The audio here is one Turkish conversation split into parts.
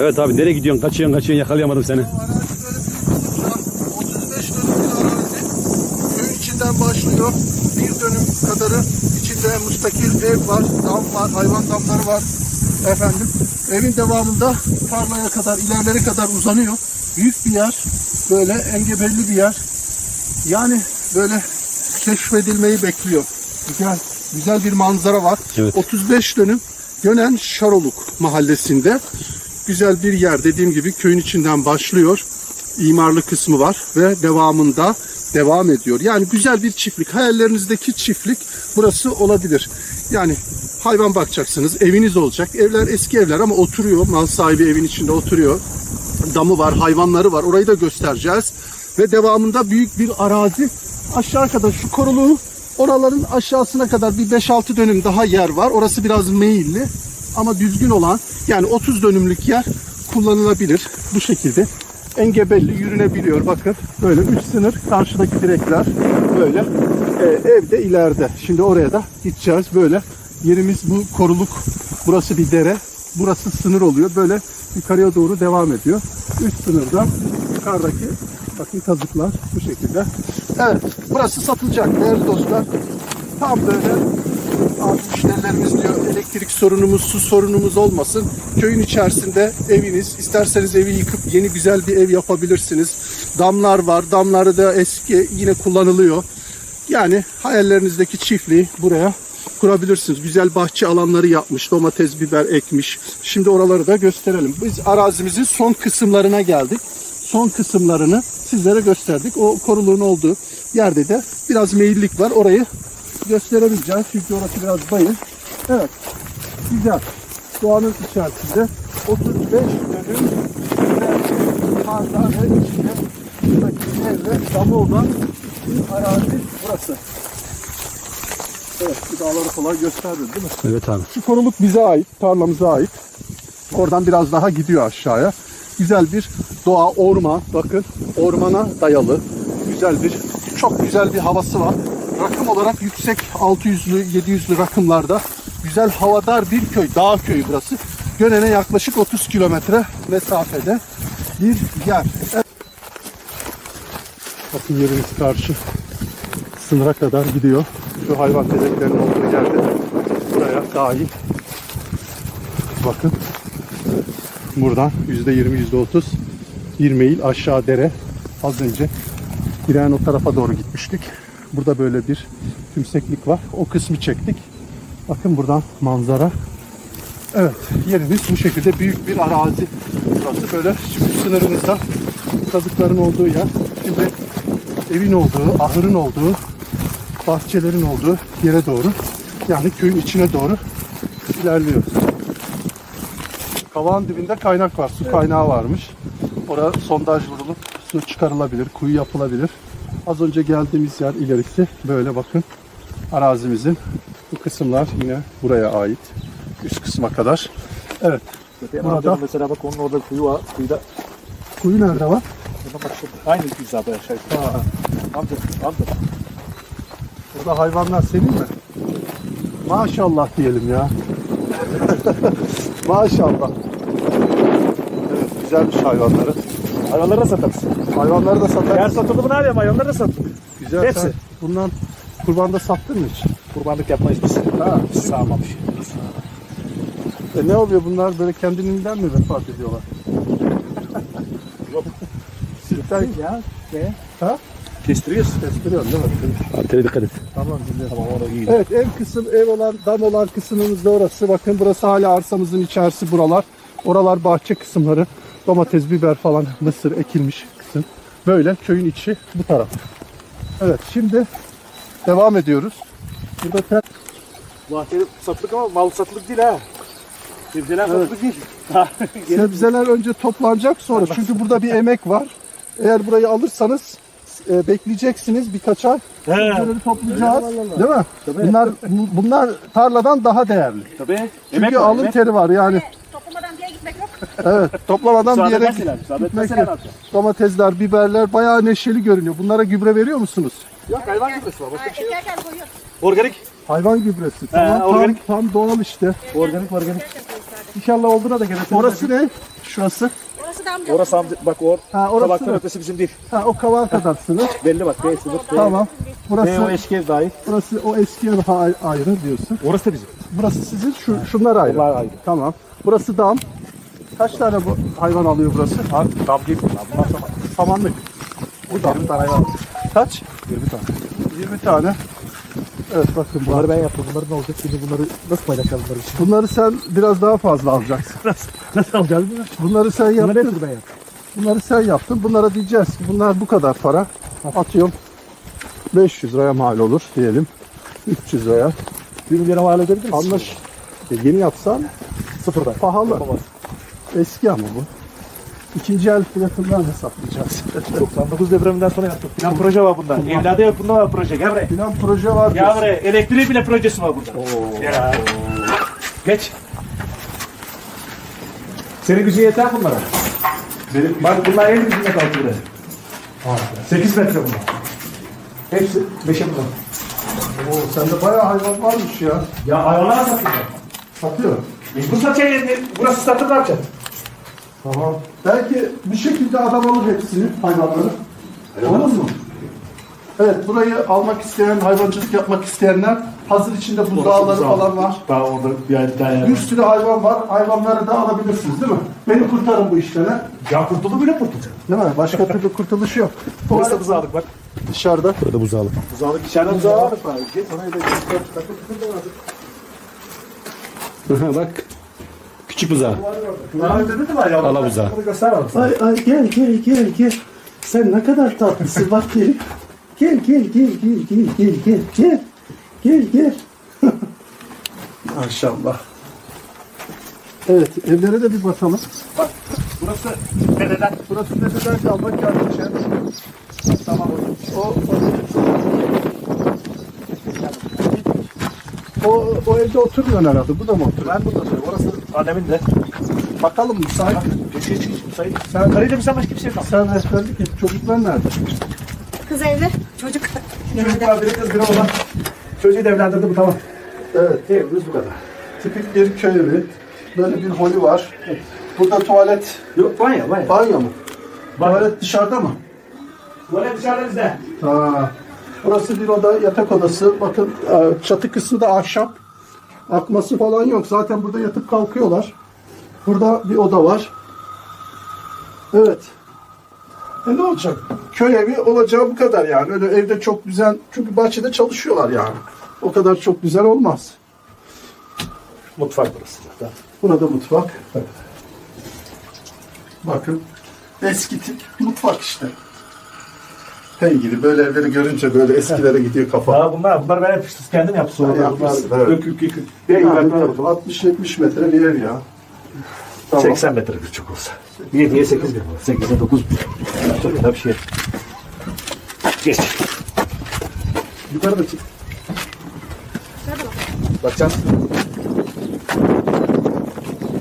Evet abi nereye gidiyorsun? Kaçıyorsun kaçıyorsun yakalayamadım seni. Arazi böyle büyük bir uçan 35 dönüm bir arazi. Köyün içinden başlıyor. Bir dönüm kadarı içinde müstakil ev var, dam var, hayvan damları var. Efendim, evin devamında tarlaya kadar, ilerlere kadar uzanıyor. Büyük bir yer, böyle engebelli bir yer. Yani böyle keşfedilmeyi bekliyor. Güzel, güzel bir manzara var. Evet. 35 dönüm Gönen Şaroluk mahallesinde güzel bir yer. Dediğim gibi köyün içinden başlıyor. İmarlı kısmı var ve devamında devam ediyor. Yani güzel bir çiftlik. Hayallerinizdeki çiftlik burası olabilir. Yani hayvan bakacaksınız, eviniz olacak. Evler eski evler ama oturuyor. Mal sahibi evin içinde oturuyor. Damı var, hayvanları var. Orayı da göstereceğiz. Ve devamında büyük bir arazi. Aşağı kadar şu koruluğu oraların aşağısına kadar bir 5-6 dönüm daha yer var. Orası biraz meyilli ama düzgün olan yani 30 dönümlük yer kullanılabilir bu şekilde. Engebelli yürünebiliyor. Bakın böyle üç sınır karşıdaki direkler böyle Ee, evde ileride. Şimdi oraya da gideceğiz böyle. Yerimiz bu koruluk. Burası bir dere. Burası sınır oluyor. Böyle yukarıya doğru devam ediyor. Üst sınırda yukarıdaki bakın kazıklar bu şekilde. Evet burası satılacak değerli dostlar. Tam böyle müşterilerimiz diyor elektrik sorunumuz, su sorunumuz olmasın. Köyün içerisinde eviniz, isterseniz evi yıkıp yeni güzel bir ev yapabilirsiniz. Damlar var, damları da eski yine kullanılıyor. Yani hayallerinizdeki çiftliği buraya kurabilirsiniz. Güzel bahçe alanları yapmış, domates, biber ekmiş. Şimdi oraları da gösterelim. Biz arazimizin son kısımlarına geldik. Son kısımlarını sizlere gösterdik. O koruluğun olduğu yerde de biraz meyillik var. Orayı gösteremeyeceğiz çünkü orası biraz bayır. Evet, güzel. Doğanın içerisinde 35 dönüm tarla ve içinde buradaki evle damı olan bir arazi burası. Evet, bu dağları kolay gösterdi değil mi? Evet abi. Şu koruluk bize ait, tarlamıza ait. Oradan biraz daha gidiyor aşağıya. Güzel bir doğa, orman. Bakın ormana dayalı. Güzel bir, çok güzel bir havası var. Rakım olarak yüksek 600'lü, 700'lü rakımlarda güzel havadar bir köy, dağ köyü burası. Gönen'e yaklaşık 30 kilometre mesafede bir yer. Bakın yerimiz karşı sınıra kadar gidiyor. Şu hayvan tezeklerinin olduğu yerde buraya dahil. Bakın. Buradan %20, %30 bir meyil aşağı dere. Az önce giren o tarafa doğru gitmiştik. Burada böyle bir tümseklik var. O kısmı çektik. Bakın buradan manzara. Evet, yerimiz bu şekilde büyük bir arazi. Burası böyle şimdi sınırımızda kazıkların olduğu yer. Şimdi evin olduğu, ahırın olduğu, bahçelerin olduğu yere doğru yani köyün içine doğru ilerliyoruz. Kavağın dibinde kaynak var. Su kaynağı varmış. Orada sondaj vurulup su çıkarılabilir, kuyu yapılabilir. Az önce geldiğimiz yer ilerisi böyle bakın. Arazimizin kısımlar yine buraya ait. Üst kısma kadar. Evet. Öte Burada- mesela bak onun orada kuyu var. Kuyuda Kuyu nerede var? burada bak şurada. Aynı hizada aşağı yukarı. Ha, Amca, amca. burada hayvanlar senin mi? Maşallah diyelim ya. Maşallah. Evet, güzelmiş hayvanları. Hayvanları da satarız. Hayvanları da satar. Eğer satıldı mı ne yapayım? Hayvanları da sattık. Güzel. Hepsi. sen Bundan kurbanda sattın mı hiç? Kurbanlık biz. Ha. Biz sağmamış. E ne oluyor bunlar böyle kendiliğinden mi vefat ediyorlar? Sütten Ya. Ne? ha? Kestiriyoruz. Kestiriyorsun değil mi? Abi tele dikkat et. Tamam dinliyorum. Tamam orada iyi. Evet ev kısım ev olan dam olan kısmımız da orası. Bakın burası hala arsamızın içerisi buralar. Oralar bahçe kısımları. Domates, biber falan mısır ekilmiş kısım. Böyle köyün içi bu taraf. Evet şimdi devam ediyoruz. Burada ter- Bahçeli satılık ama mal satılık değil ha. Sebzeler satılık değil. sebzeler önce toplanacak sonra. Çünkü burada bir emek var. Eğer burayı alırsanız e, bekleyeceksiniz birkaç ay. Sebzeleri toplayacağız. Öyle? Değil mi? Tabii. Bunlar bu- bunlar tarladan daha değerli. Tabii. Çünkü Emek var, alın emek. teri var yani. Toplamadan bir yere gitmek yok. Evet, toplamadan bir yere gitmek yok. Domatesler, biberler bayağı neşeli görünüyor. Bunlara gübre veriyor musunuz? Yok hayvan gübresi var. Başka bir şey yok. Organik. Hayvan gübresi. Tamam, tam, organik. tam doğal işte. Organik organik. İnşallah olduğuna da gelir. Orası ne? Şurası. Orası da amca. Orası amca, bak o Ha, orası tabaktan mı? ötesi bizim değil. Ha, o kaval kadar sınır. Belli bak B sınıf. B, Tamam. B o Burası, eski ev dahil. burası o eski daha ay- ayrı diyorsun. Orası da bizim. Burası sizin, şu, şunlar ayrı. Bunlar ayrı. Tamam. Burası dam. Kaç tane bu hayvan alıyor burası? Abi tam değil bunlar. Bunlar tamam. Samanlık. Bu da 20 tane hayvan. Kaç? 20 tane. 20 tane. Evet bakın bu. Bunları ben yaptım. Bunları ne olacak? Şimdi bunları nasıl paylaşacağız bunları için? Bunları sen biraz daha fazla alacaksın. Nasıl, nasıl alacağız bunu? Bunları sen Bunları yaptın. hepsini ben yaptım. Bunları sen yaptın. Bunlara diyeceğiz ki bunlar bu kadar para. Atıyorum. 500 liraya mal olur diyelim. 300 liraya. 1 milyona mal edebilir misin? Anlaş. E, yeni yapsan Sıfırdan. pahalı. Yapamaz. Eski ama bu. İkinci el fiyatından hesaplayacağız. 99 depreminden sonra yaptım. Plan proje var bunda. Evlada yok bunda var proje. Gel buraya. Plan proje var. Gel buraya. Elektriği bile projesi var burada. Ya. Geç. Senin gücün yeter bunlara. Benim Bak bunlar en gücüne kalktı buraya. 8 metre bunlar. Hepsi 5'e bunlar. Oo, sende bayağı hayvan varmış ya. Ya hayvanlar satıyor. Satıyor. Mecbur satacak. Burası satır ne yapacaksın? Tamam. Belki bir şekilde adam alır hepsini hayvanları. Olur mu? Evet burayı almak isteyen, hayvancılık yapmak isteyenler hazır içinde buzdağları falan var. Daha orada bir ay daha yer Bir var. sürü hayvan var. Hayvanları da alabilirsiniz değil mi? Beni kurtarın bu işlere. Ya kurtuldu bile kurtulacak. Değil mi? Başka türlü kurtuluş yok. Burası da buzağlık bak. dışarıda. Burada buzağlı. Buzağlık içeriden buzağlık var. Bak. Küçük var ya. Ala buzağı. Bunu göster bana. Ay ay gel gel gel gel. Sen ne kadar tatlısın bak gel. Gel gel gel gel gel gel gel gel. Gel gel. Maşallah. Evet evlere de bir bakalım. Burası dededen. Burası dededen kalma kardeşe. Tamam o, o, o, o evde oturmuyor herhalde. Bu da mı oturuyor? Ben burada oturuyorum. Orası annemin de. Bakalım müsait. Köşeye çıkış müsait. Sen karıyla mı sen başka kimse yok. Sen rehberlik et. Çocuklar nerede? Kız evli. Çocuk. Çocuk var biri kız biri oğlan. Çocuğu da evlendirdi bu tamam. Evet. Evimiz bu kadar. Tipik bir köy evi. Böyle bir holü var. Burada tuvalet, Yok banyo banyo. banyo mu? Banyo. Tuvalet dışarıda mı? Tuvalet dışarıda bizde. Ha. Burası bir oda, yatak odası. Bakın e, çatı kısmı da ahşap. Akması falan yok. Zaten burada yatıp kalkıyorlar. Burada bir oda var. Evet. E ne olacak? Köy evi olacağı bu kadar yani. Öyle evde çok güzel. Çünkü bahçede çalışıyorlar yani. O kadar çok güzel olmaz. Mutfak burası zaten. Burada mutfak. Bakın. Eski tip mutfak işte. Hey gidi böyle evleri görünce böyle eskilere gidiyor kafa. Daha bunlar, bunlar ben hep kendim sonra. Ha, yapmışsın, evet. Ök, ök, ök. Bir Yani yukarıdan yapalım. 60-70 metre bir ev ya. Tamam. 80 metre çok olsa. 7'ye 8 bin. 8'e 9 bin. Çok da bir şey. Geç. Yukarıda çık. Bakacağız.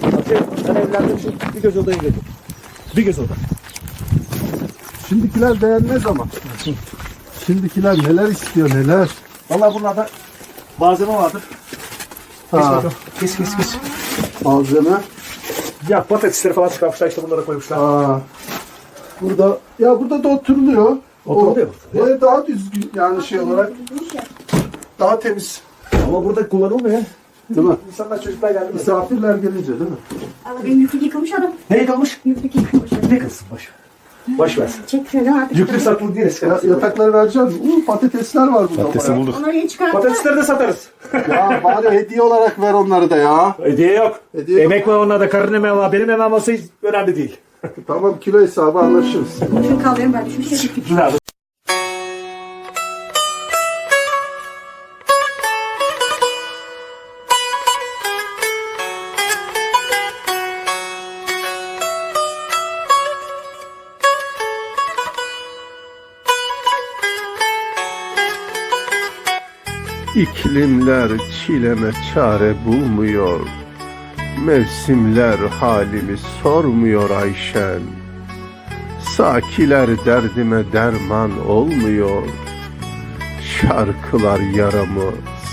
Bakayım, Ben evlendim şimdi bir göz odaya girdim. Bir göz oda. Şimdikiler beğenmez ama. Şimdikiler neler istiyor neler. Vallahi bunlarda malzeme vardır. Kes Ha, bakalım. Kes kes kes. malzeme. Ya patatesleri falan çıkarmışlar işte bunlara koymuşlar. Aa, burada ya burada da oturuluyor. Oturuluyor. O, ev daha düzgün yani şey olarak daha temiz. Ama burada kullanılmıyor. Değil mi? İnsanlar çocuklar geldi. Misafirler gelince değil mi? Ama benim yüklük yıkamış adam. Ne yıkamış? Yüklük yıkamış. Ne kılsın boş ver. Boş ver. Çek şöyle artık. Yüklü satılık değil eski. Ya, yatakları vereceğim. Uuu patatesler var burada. Patatesi bayağı. bulduk. Onları yeni çıkarttı. Patatesleri de satarız. Ya bari hediye olarak ver onları da ya. Hediye yok. Hediye Emek var onlarda. Karın emeği var. Benim emeğim olsa hiç önemli değil. Tamam kilo hesabı anlaşırız. Şunu kaldırayım ben. Şu şey. İklimler çileme çare bulmuyor. Mevsimler halimi sormuyor Ayşen. Sakiler derdime derman olmuyor. Şarkılar yaramı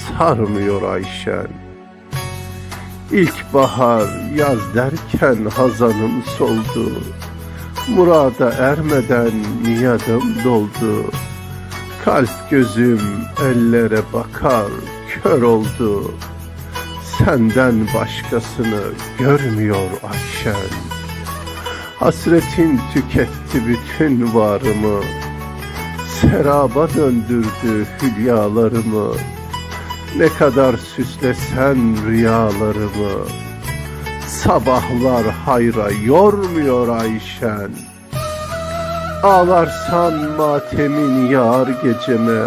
sarmıyor Ayşen. İlkbahar yaz derken hazanım soldu. Murada ermeden niyadım doldu. Kalp gözüm ellere bakar kör oldu. Senden başkasını görmüyor Ayşen. Hasretin tüketti bütün varımı. Seraba döndürdü hülyalarımı. Ne kadar süslesen rüyalarımı. Sabahlar hayra yormuyor Ayşen. Ağlarsan matemin yağar geceme.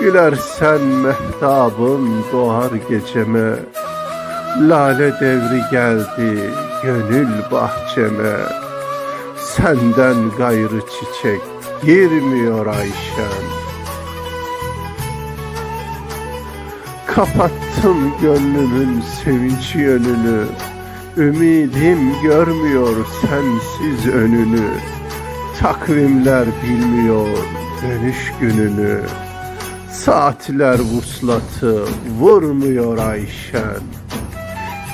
Gülersen mehtabın doğar geceme. Lale devri geldi gönül bahçeme. Senden gayrı çiçek girmiyor Ayşen. Kapattım gönlümün sevinç yönünü. Ümidim görmüyor sensiz önünü. Takvimler bilmiyor dönüş gününü. Saatler vuslatı vurmuyor Ayşen.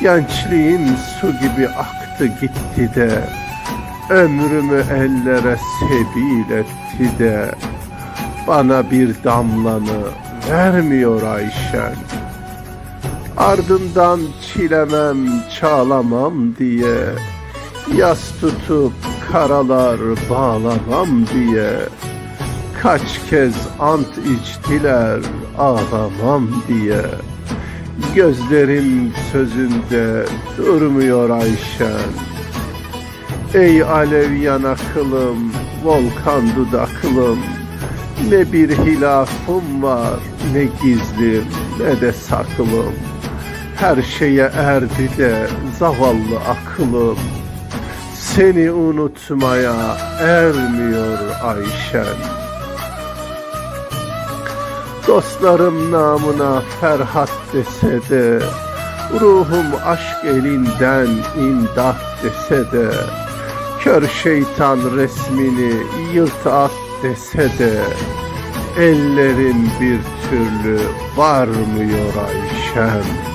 Gençliğim su gibi aktı gitti de Ömrümü ellere sebil etti de Bana bir damlanı vermiyor Ayşen Ardından çilemem çağlamam diye Yas tutup karalar bağlamam diye Kaç kez ant içtiler ağlamam diye. Gözlerim sözünde durmuyor Ayşen Ey alev yanakılım, volkan dudaklım. Ne bir hilafım var, ne gizlim, ne de saklım. Her şeye erdi de zavallı aklım Seni unutmaya ermiyor Ayşen. Dostlarım namına Ferhat dese de Ruhum aşk elinden imdat dese de Kör şeytan resmini yırt at dese de Ellerin bir türlü varmıyor Ayşem